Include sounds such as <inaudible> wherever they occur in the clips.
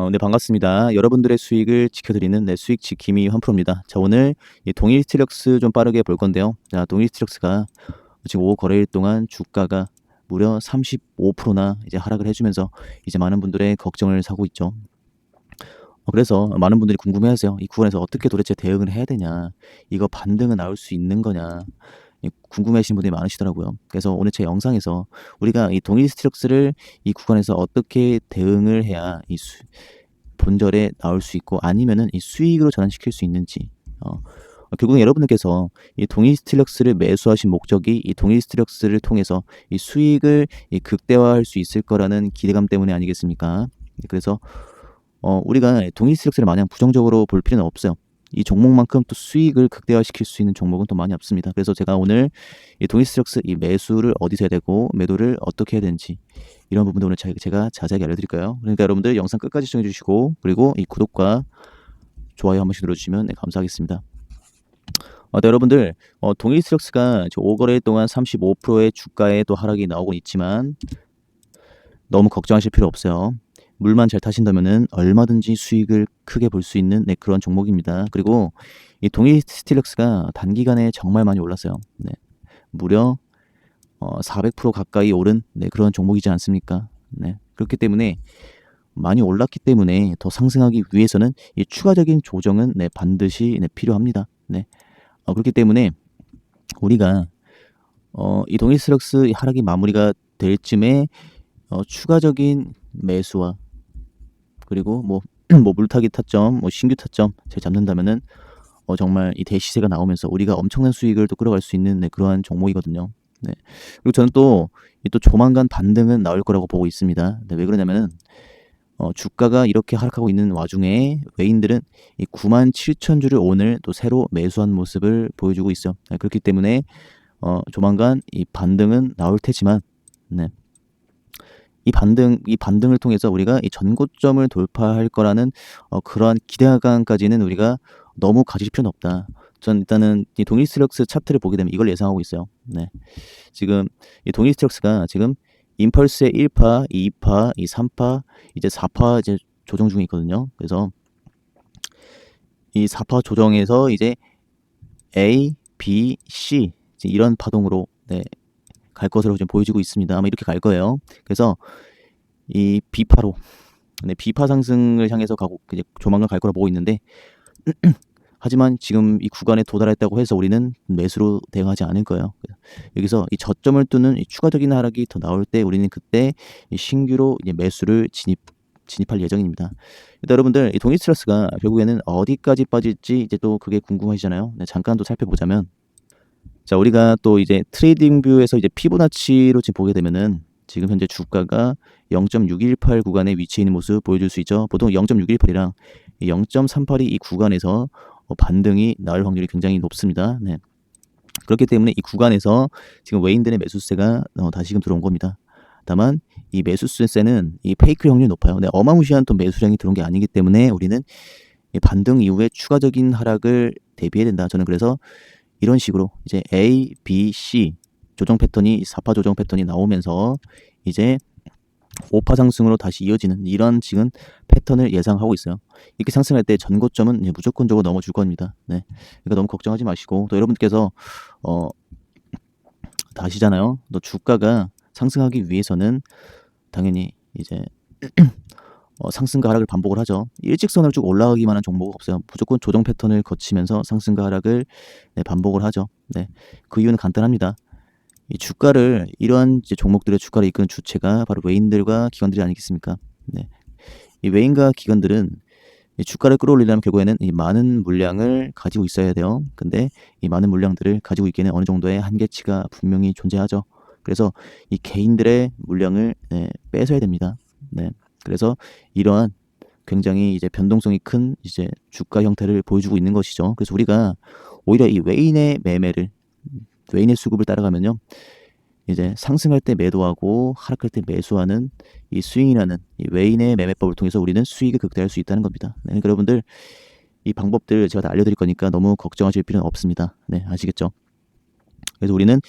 어, 네, 반갑습니다. 여러분들의 수익을 지켜드리는 네, 수익 지킴이 환프로입니다. 자, 오늘 이 동일 스트럭스 좀 빠르게 볼 건데요. 자, 동일 스트럭스가 지금 5 거래일 동안 주가가 무려 35%나 이제 하락을 해주면서 이제 많은 분들의 걱정을 사고 있죠. 어, 그래서 많은 분들이 궁금해하세요. 이 구간에서 어떻게 도대체 대응을 해야 되냐? 이거 반등은 나올 수 있는 거냐? 이 궁금해하시는 분들이 많으시더라고요. 그래서 오늘 제 영상에서 우리가 이 동일 스트럭스를 이 구간에서 어떻게 대응을 해야 이 수, 본절에 나올 수 있고 아니면은 이 수익으로 전환시킬 수 있는지 어, 결국은 여러분들께서 이 동일 스틸럭스를 매수하신 목적이 이 동일 스틸럭스를 통해서 이 수익을 이 극대화할 수 있을 거라는 기대감 때문에 아니겠습니까? 그래서 어, 우리가 동일 스틸럭스를 마냥 부정적으로 볼 필요는 없어요. 이 종목만큼 또 수익을 극대화시킬 수 있는 종목은 또 많이 없습니다. 그래서 제가 오늘 이 동일스트럭스 이 매수를 어디서 해야 되고 매도를 어떻게 해야 되는지 이런 부분도 오늘 제가 자세하게 알려드릴까요? 그러니까 여러분들 영상 끝까지 시청해 주시고 그리고 이 구독과 좋아요 한 번씩 눌러주시면 네, 감사하겠습니다. 어, 네, 여러분들 어, 동일스트럭스가 5거래 동안 35%의 주가에 또 하락이 나오고 있지만 너무 걱정하실 필요 없어요. 물만 잘 타신다면은 얼마든지 수익을 크게 볼 수 있는 네, 그런 종목입니다. 그리고 이 동일 스틸럭스가 단기간에 정말 많이 올랐어요. 네. 무려 어, 400% 가까이 오른 네, 그런 종목이지 않습니까? 네. 그렇기 때문에 많이 올랐기 때문에 더 상승하기 위해서는 이 추가적인 조정은 네, 반드시 네, 필요합니다. 네. 어, 그렇기 때문에 우리가 어, 이 동일 스틸럭스 하락이 마무리가 될 쯤에 어, 추가적인 매수와 그리고 뭐, <clears throat> 뭐 물타기 타점, 뭐 신규 타점 잘 잡는다면은 어, 정말 이 대시세가 나오면서 우리가 엄청난 수익을 또 끌어갈 수 있는 네, 그러한 종목이거든요. 네. 그리고 저는 또, 또 조만간 반등은 나올 거라고 보고 있습니다. 네, 왜 그러냐면은 어, 주가가 이렇게 하락하고 있는 와중에 외인들은 이 9만 7천 주를 오늘 또 새로 매수한 모습을 보여주고 있어요. 네, 그렇기 때문에 어, 조만간 이 반등은 나올 테지만 네. 이 반등 이 반등을 통해서 우리가 이 전고점을 돌파할 거라는 어, 그러한 기대감까지는 우리가 너무 가질 필요는 없다. 전 일단은 이 동일 스트럭스 차트를 보게 되면 이걸 예상하고 있어요. 네. 지금 이 동일 스트럭스가 지금 임펄스의 1파, 2파, 이 3파, 이제 4파 이제 조정 중에 있거든요. 그래서 이 4파 조정에서 이제 A, B, C 이런 파동으로 네, 갈 것으로 지금 보여지고 있습니다. 아마 이렇게 갈 거예요. 그래서 이 비파로 네, 비파 상승을 향해서 가고 이제 조만간 갈 거라 보고 있는데 <clears throat> 하지만 지금 이 구간에 도달했다고 해서 우리는 매수로 대응하지 않을 거예요. 여기서 이 저점을 뚫는 이 추가적인 하락이 더 나올 때 우리는 그때 신규로 매수를 진입 진입할 예정입니다. 일단 여러분들 이 동이스트러스가 결국에는 어디까지 빠질지 이제 또 그게 궁금하시잖아요. 네, 잠깐 또 살펴보자면 자, 우리가 또 이제 트레이딩 뷰에서 이제 피보나치로 지금 보게 되면은 지금 현재 주가가 0.618 구간에 위치해 있는 모습 보여줄 수 있죠. 보통 0.618이랑 0.38이 이 구간에서 어, 반등이 나올 확률이 굉장히 높습니다. 네. 그렇기 때문에 이 구간에서 지금 외인들의 매수세가 어, 다시금 들어온 겁니다. 다만 이 매수세는 이 페이크 확률이 높아요. 네, 어마무시한 또 매수량이 들어온 게 아니기 때문에 우리는 반등 이후에 추가적인 하락을 대비해야 된다. 저는 그래서 이런 식으로 이제 A, B, C 조정 패턴이 4파 조정 패턴이 나오면서 이제 5파 상승으로 다시 이어지는 이런 지금 패턴을 예상하고 있어요. 이렇게 상승할 때 전고점은 무조건적으로 넘어줄 겁니다. 네. 그러니까 너무 걱정하지 마시고 또 여러분들께서 어 다시잖아요. 또 주가가 상승하기 위해서는 당연히 이제 <clears throat> 어, 상승과 하락을 반복을 하죠. 일직선을 쭉 올라가기만 한 종목은 없어요. 무조건 조정 패턴을 거치면서 상승과 하락을 네, 반복을 하죠. 네. 그 이유는 간단합니다. 이 주가를 이러한 종목들의 주가를 이끄는 주체가 바로 외인들과 기관들이 아니겠습니까? 네. 이 외인과 기관들은 이 주가를 끌어올리려면 결국에는 이 많은 물량을 가지고 있어야 돼요. 근데 이 많은 물량들을 가지고 있기에는 어느 정도의 한계치가 분명히 존재하죠. 그래서 이 개인들의 물량을 네, 뺏어야 됩니다. 네. 그래서 이러한 굉장히 이제 변동성이 큰 이제 주가 형태를 보여주고 있는 것이죠. 그래서 우리가 오히려 이 외인의 매매를 외인의 수급을 따라가면요. 이제 상승할 때 매도하고 하락할 때 매수하는 이 스윙이라는 이 외인의 매매법을 통해서 우리는 수익을 극대화할 수 있다는 겁니다. 네, 그러니까 여러분들 이 방법들 제가 다 알려드릴 거니까 너무 걱정하실 필요는 없습니다. 네, 아시겠죠? 그래서 우리는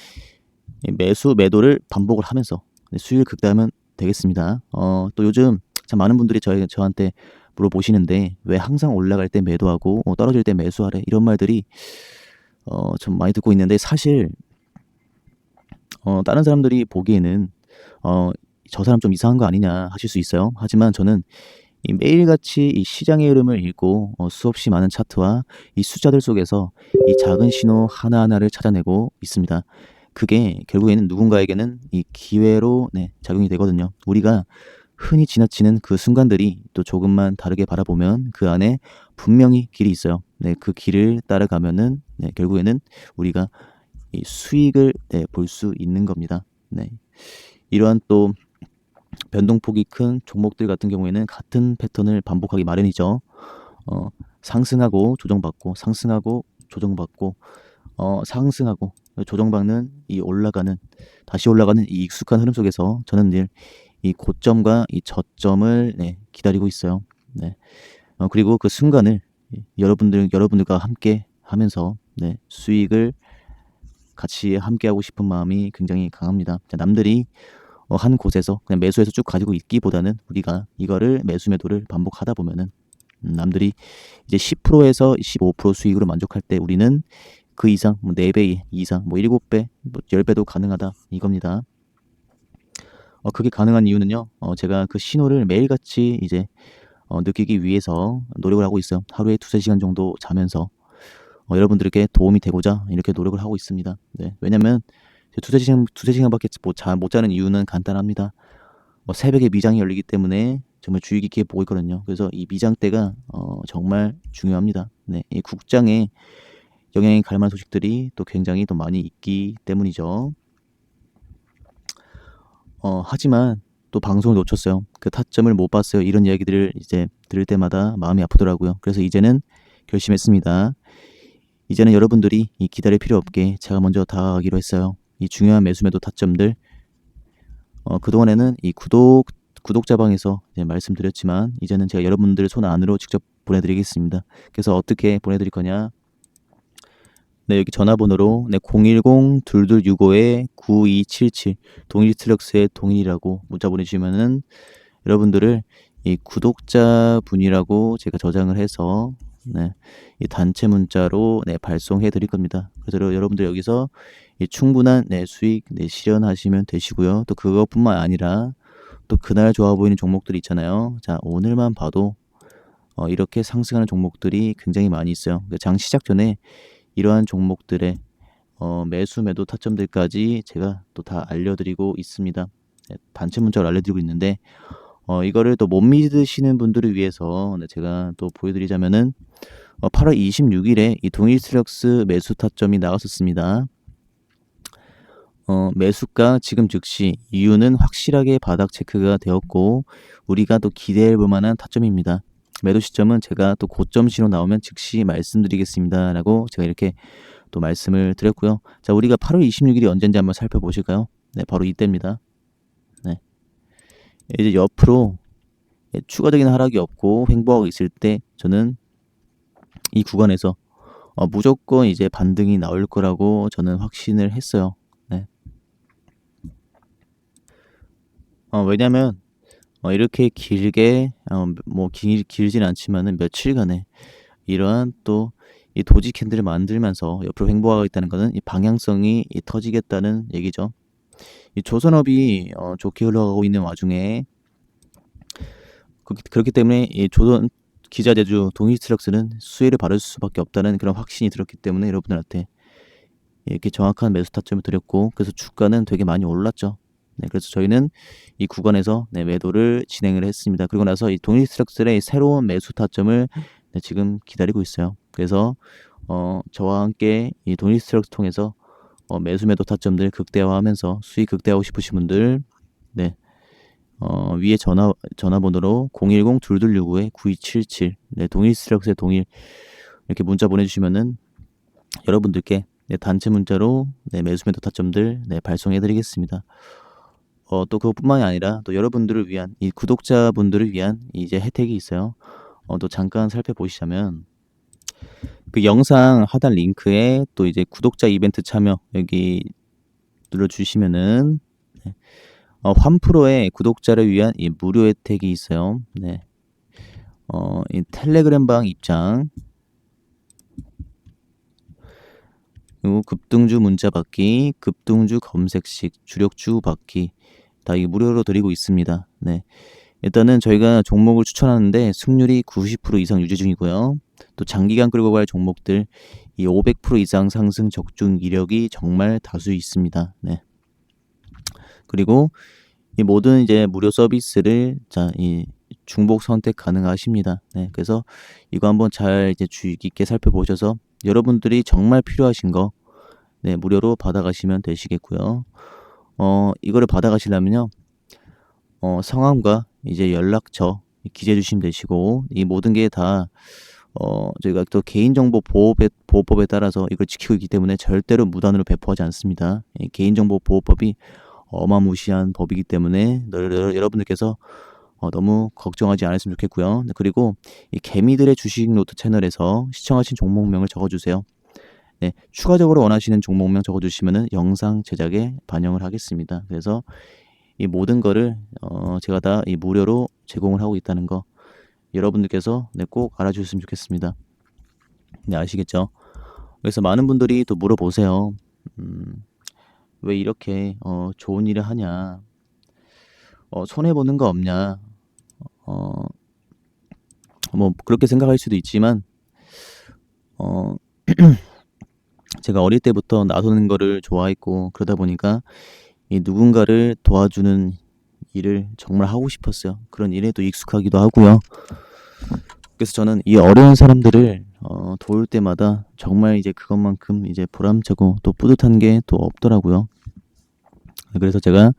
매수 매도를 반복을 하면서 수익을 극대화하면 되겠습니다. 어, 또 요즘 참 많은 분들이 저희 저한테 물어보시는데 왜 항상 올라갈 때 매도하고 어, 떨어질 때 매수하래 이런 말들이 어, 좀 많이 듣고 있는데 사실 어, 다른 사람들이 보기에는 어, 저 사람 좀 이상한 거 아니냐 하실 수 있어요. 하지만 저는 이 매일같이 이 시장의 흐름을 읽고 어, 수없이 많은 차트와 이 숫자들 속에서 이 작은 신호 하나하나를 찾아내고 있습니다. 그게 결국에는 누군가에게는 이 기회로 네, 작용이 되거든요. 우리가 흔히 지나치는 그 순간들이 또 조금만 다르게 바라보면 그 안에 분명히 길이 있어요. 네, 그 길을 따라가면은 네, 결국에는 우리가 이 수익을 네, 볼 수 있는 겁니다. 네. 이러한 또 변동폭이 큰 종목들 같은 경우에는 같은 패턴을 반복하기 마련이죠. 어, 상승하고 조정받고 상승하고 조정받고 어, 상승하고 조정받는 이 올라가는 다시 올라가는 이 익숙한 흐름 속에서 저는 늘 이 고점과 이 저점을 네, 기다리고 있어요. 네. 어, 그리고 그 순간을 여러분들 여러분들과 함께 하면서 네, 수익을 같이 함께 하고 싶은 마음이 굉장히 강합니다. 자, 남들이 어, 한 곳에서 그냥 매수해서 쭉 가지고 있기보다는 우리가 이거를 매수 매도를 반복하다 보면은 음, 남들이 이제 10%에서 15% 수익으로 만족할 때 우리는 그 이상 뭐 4배 이상 뭐 7배 뭐 10배도 가능하다 이겁니다. 어, 그게 가능한 이유는요. 어, 제가 그 신호를 매일같이 이제 어, 느끼기 위해서 노력을 하고 있어요. 하루에 두세 시간 정도 자면서 어, 여러분들에게 도움이 되고자 이렇게 노력을 하고 있습니다. 네. 왜냐면 두세 시간 두세 시간밖에 못못 자는 이유는 간단합니다. 어, 새벽에 미장이 열리기 때문에 정말 주의 깊게 보고 있거든요. 그래서 이 미장 때가 어, 정말 중요합니다. 네, 이 국장에 영향이 갈 만한 소식들이 또 굉장히 또 많이 있기 때문이죠. 어, 하지만 또 방송을 놓쳤어요. 그 타점을 못 봤어요. 이런 이야기들을 이제 들을 때마다 마음이 아프더라고요. 그래서 이제는 결심했습니다. 이제는 여러분들이 이 기다릴 필요 없게 제가 먼저 다가가기로 했어요. 이 중요한 매수 매도 타점들 어, 그동안에는 이 구독 구독자방에서 말씀드렸지만 이제는 제가 여러분들 손 안으로 직접 보내드리겠습니다. 그래서 어떻게 보내드릴 거냐? 네, 여기 전화번호로 네, 010-2265-9277 동일 트럭스의 동일이라고 문자 보내주시면은 여러분들을 이 구독자 분이라고 제가 저장을 해서 네, 이 단체 문자로 네, 발송해 드릴 겁니다. 그래서 여러분들 여기서 이 충분한 네, 수익 네, 실현하시면 되시고요. 또 그것뿐만 아니라 또 그날 좋아 보이는 종목들이 있잖아요. 자, 오늘만 봐도 어, 이렇게 상승하는 종목들이 굉장히 많이 있어요. 그러니까 장 시작 전에 이러한 종목들의 어, 매수 매도 타점들까지 제가 또 다 알려드리고 있습니다. 네, 단체 문자로 알려드리고 있는데 어, 이거를 또 못 믿으시는 분들을 위해서 네, 제가 또 보여드리자면은 어, 8월 26일에 이 동일스력스 매수 타점이 나왔었습니다. 어, 매수가 지금 즉시 이유는 확실하게 바닥 체크가 되었고 우리가 또 기대해 볼 만한 타점입니다. 매도 시점은 제가 또 고점 신호 나오면 즉시 말씀드리겠습니다. 라고 제가 이렇게 또 말씀을 드렸고요. 자, 우리가 8월 26일이 언제인지 한번 살펴보실까요? 네, 바로 이때입니다. 네. 이제 옆으로 추가적인 하락이 없고 횡보하고 있을 때 저는 이 구간에서 어, 무조건 이제 반등이 나올 거라고 저는 확신을 했어요. 네. 어, 왜냐면 어, 이렇게 길게 어, 뭐 길, 길진 않지만은 며칠간에 이러한 또 이 도지 캔들을 만들면서 옆으로 횡보하고 있다는 것은 이 방향성이 이 터지겠다는 얘기죠. 이 조선업이 어, 좋게 흘러가고 있는 와중에 그 렇기 때문에 이 조선 기자재주 동일스트럭스는 수혜를 받을 수밖에 없다는 그런 확신이 들었기 때문에 여러분들한테 이렇게 정확한 매수 타점을 드렸고 그래서 주가는 되게 많이 올랐죠. 네, 그래서 저희는 이 구간에서 네, 매도를 진행을 했습니다. 그리고 나서 이 동일 스트럭스의 새로운 매수 타점을 네, 지금 기다리고 있어요. 그래서 어, 저와 함께 이 동일 스트럭스 통해서 어, 매수 매도 타점들 극대화하면서 수익 극대화하고 싶으신 분들 네. 어, 위에 전화 전화번호로 010-2265-9277 네, 동일 스트럭스의 동일 이렇게 문자 보내주시면은 여러분들께 네, 단체 문자로 네, 매수 매도 타점들 네, 발송해 드리겠습니다. 어, 또 그것뿐만이 아니라 또 여러분들을 위한 이 구독자분들을 위한 이제 혜택이 있어요. 어, 또 잠깐 살펴보시자면 그 영상 하단 링크에 또 이제 구독자 이벤트 참여 여기 눌러주시면은 네. 어, 환프로에 구독자를 위한 이 무료 혜택이 있어요. 네. 어, 이 텔레그램 방 입장. 그리고 급등주 문자 받기, 급등주 검색식, 주력주 받기 다이 무료로 드리고 있습니다. 네. 일단은 저희가 종목을 추천하는데 승률이 90% 이상 유지 중이고요. 또 장기간 끌고 갈 종목들 이 500% 이상 상승 적중 이력이 정말 다수 있습니다. 네. 그리고 이 모든 이제 무료 서비스를 자, 이 중복 선택 가능하십니다. 네. 그래서 이거 한번 잘 이제 주의 깊게 살펴보셔서 여러분들이 정말 필요하신 거 네, 무료로 받아가시면 되시겠고요. 어, 이거를 받아가시려면요. 어, 성함과 이제 연락처 기재해 주시면 되시고 이 모든 게 다 어, 저희가 또 개인정보 보호법에, 보호법에 따라서 이걸 지키고 있기 때문에 절대로 무단으로 배포하지 않습니다. 이 개인정보 보호법이 어마무시한 법이기 때문에 너- 여러분들께서 어, 너무 걱정하지 않았으면 좋겠고요. 네, 그리고 이 개미들의 주식 노트 채널에서 시청하신 종목명을 적어주세요. 네, 추가적으로 원하시는 종목명 적어주시면은 영상 제작에 반영을 하겠습니다. 그래서 이 모든 거를 어, 제가 다 이 무료로 제공을 하고 있다는 거 여러분들께서 네, 꼭 알아주셨으면 좋겠습니다. 네, 아시겠죠? 그래서 많은 분들이 또 물어보세요. 음, 왜 이렇게 어, 좋은 일을 하냐? 어, 손해 보는 거 없냐? 어, 뭐 그렇게 생각할 수도 있지만 어, <clears throat> 제가 어릴 때부터 나서는 거를 좋아했고 그러다 보니까 이 누군가를 도와주는 일을 정말 하고 싶었어요. 그런 일에 또 익숙하기도 하고요. 그래서 저는 이 어려운 사람들을 어, 도울 때마다 정말 이제 그것만큼 이제 보람차고 또 뿌듯한 게 또 없더라고요. 그래서 제가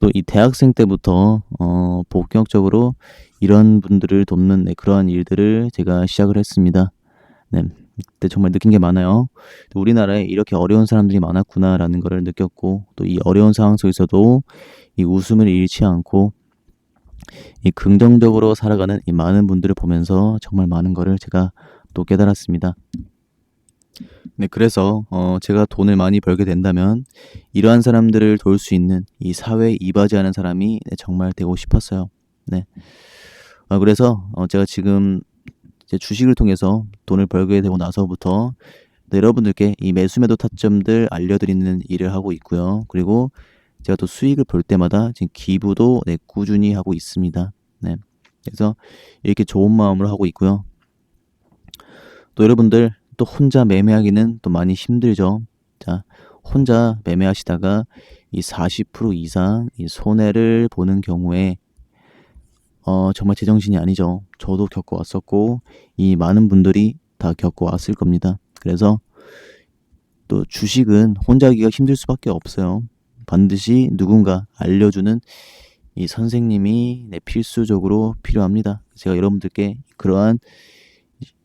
또 이 대학생 때부터 어, 본격적으로 이런 분들을 돕는 네, 그러한 일들을 제가 시작을 했습니다. 네, 그때 정말 느낀 게 많아요. 우리나라에 이렇게 어려운 사람들이 많았구나라는 것을 느꼈고 또 이 어려운 상황 속에서도 이 웃음을 잃지 않고 이 긍정적으로 살아가는 이 많은 분들을 보면서 정말 많은 거를 제가 또 깨달았습니다. 네, 그래서 어, 제가 돈을 많이 벌게 된다면 이러한 사람들을 도울 수 있는 이 사회에 이바지하는 사람이 네, 정말 되고 싶었어요. 네. 아, 그래서 어, 제가 지금 이제 주식을 통해서 돈을 벌게 되고 나서부터 네, 여러분들께 이 매수 매도 타점들 알려드리는 일을 하고 있고요. 그리고 제가 또 수익을 볼 때마다 지금 기부도 네, 꾸준히 하고 있습니다. 네. 그래서 이렇게 좋은 마음으로 하고 있고요. 또 여러분들 또 혼자 매매하기는 또 많이 힘들죠. 자, 혼자 매매하시다가 이 40% 이상 이 손해를 보는 경우에 어, 정말 제정신이 아니죠. 저도 겪어왔었고, 이 많은 분들이 다 겪어왔을 겁니다. 그래서 또 주식은 혼자 하기가 힘들 수밖에 없어요. 반드시 누군가 알려주는 이 선생님이 네, 필수적으로 필요합니다. 제가 여러분들께 그러한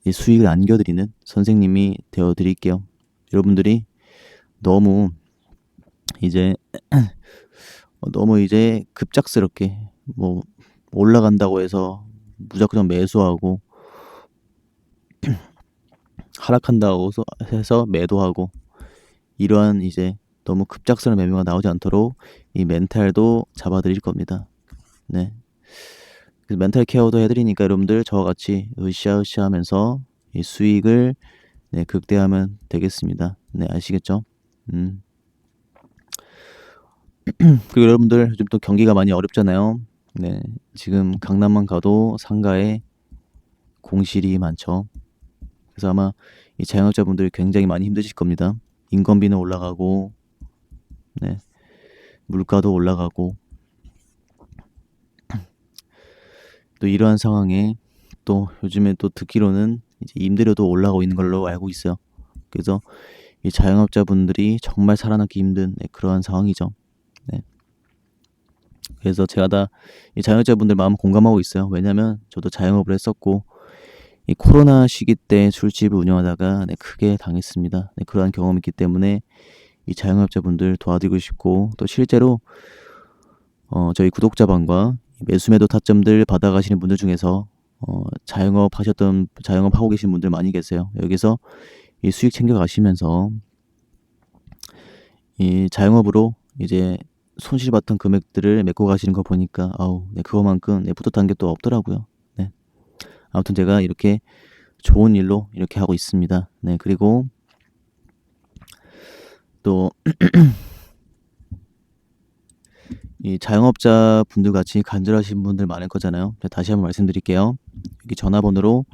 이 수익을 안겨드리는 선생님이 되어 드릴게요. 여러분들이 너무 이제 어, <clears throat> 너무 이제 급작스럽게 뭐 올라간다고 해서 무작정 매수하고 <clears throat> 하락한다고 해서 매도하고 이러한 이제 너무 급작스러운 매매가 나오지 않도록 이 멘탈도 잡아드릴 겁니다. 네. 멘탈 케어도 해드리니까 여러분들 저와 같이 으쌰으쌰 하면서 이 수익을 네, 극대화하면 되겠습니다. 네, 아시겠죠? 음. <clears throat> 그리고 여러분들 요즘 또 경기가 많이 어렵잖아요. 네, 지금 강남만 가도 상가에 공실이 많죠. 그래서 아마 이 자영업자분들 굉장히 많이 힘드실 겁니다. 인건비는 올라가고, 네, 물가도 올라가고, 또 이러한 상황에 또 요즘에 또 듣기로는 이제 임대료도 올라가고 있는 걸로 알고 있어요. 그래서 이 자영업자분들이 정말 살아남기 힘든 네, 그러한 상황이죠. 네. 그래서 제가 다 이 자영업자분들 마음 공감하고 있어요. 왜냐면 저도 자영업을 했었고 이 코로나 시기 때 술집을 운영하다가 네, 크게 당했습니다. 네, 그러한 경험이 있기 때문에 이 자영업자분들 도와드리고 싶고 또 실제로 어, 저희 구독자방과 매수매도 타점들 받아가시는 분들 중에서 어, 자영업 하셨던 자영업 하고 계신 분들 많이 계세요. 여기서 이 수익 챙겨 가시면서 이 자영업으로 이제 손실봤던 금액들을 메꿔 가시는 거 보니까 아우 네, 그거만큼 네, 뿌듯한 게 또 없더라고요. 네. 아무튼 제가 이렇게 좋은 일로 이렇게 하고 있습니다. 네, 그리고 또 <clears throat> 이 자영업자 분들 같이 간절하신 분들 많을 거잖아요. 네, 다시 한번 말씀드릴게요. 여기 전화번호로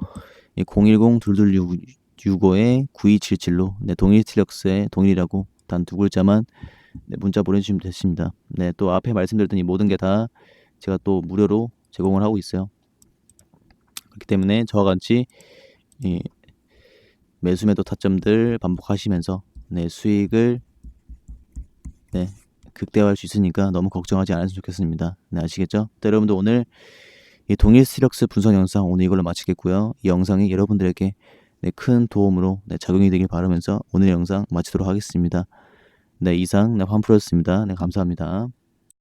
010-2265에 9277로 네, 동일 스틸럭스의 동일이라고 단 두 글자만 네, 문자 보내주시면 되십니다. 네, 또 앞에 말씀드렸던 이 모든 게 다 제가 또 무료로 제공을 하고 있어요. 그렇기 때문에 저와 같이 이 매수 매도 타점들 반복하시면서 네, 수익을 네, 극대화할 수 있으니까 너무 걱정하지 않았으면 좋겠습니다. 네, 아시겠죠? 네, 여러분들 오늘 이 동일 스틸럭스 분석 영상 오늘 이걸로 마치겠고요. 이 영상이 여러분들에게 네, 큰 도움으로 네, 작용이 되길 바라면서 오늘 영상 마치도록 하겠습니다. 네, 이상 네, 환프로였습니다. 네, 감사합니다.